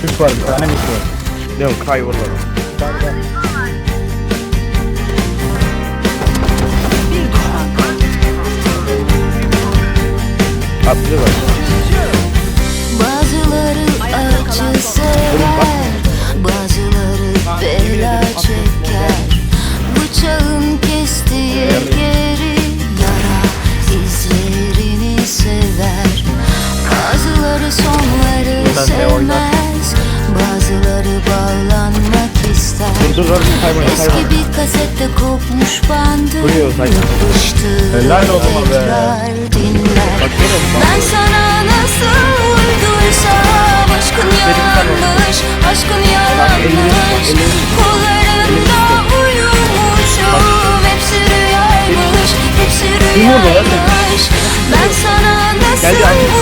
Var bir tane mis var. Yok kay vurdu. Atlı var. Bazıları acı sever Bazıları bela çeker Bıçağın kestiği yeri Yara izlerini sever Bazıları sonları sevmez ister. Dur dur dur kayma kayma. Eski bir kasette kopmuş bandı. Yapıştır Helal olsun be. Ben sana nasıl uyduysam Aşkın yanlış, aşkın yalanmış Kollarında uyumuşum Hepsi rüyaymış, hepsi rüyaymış. Ben sana nasıl.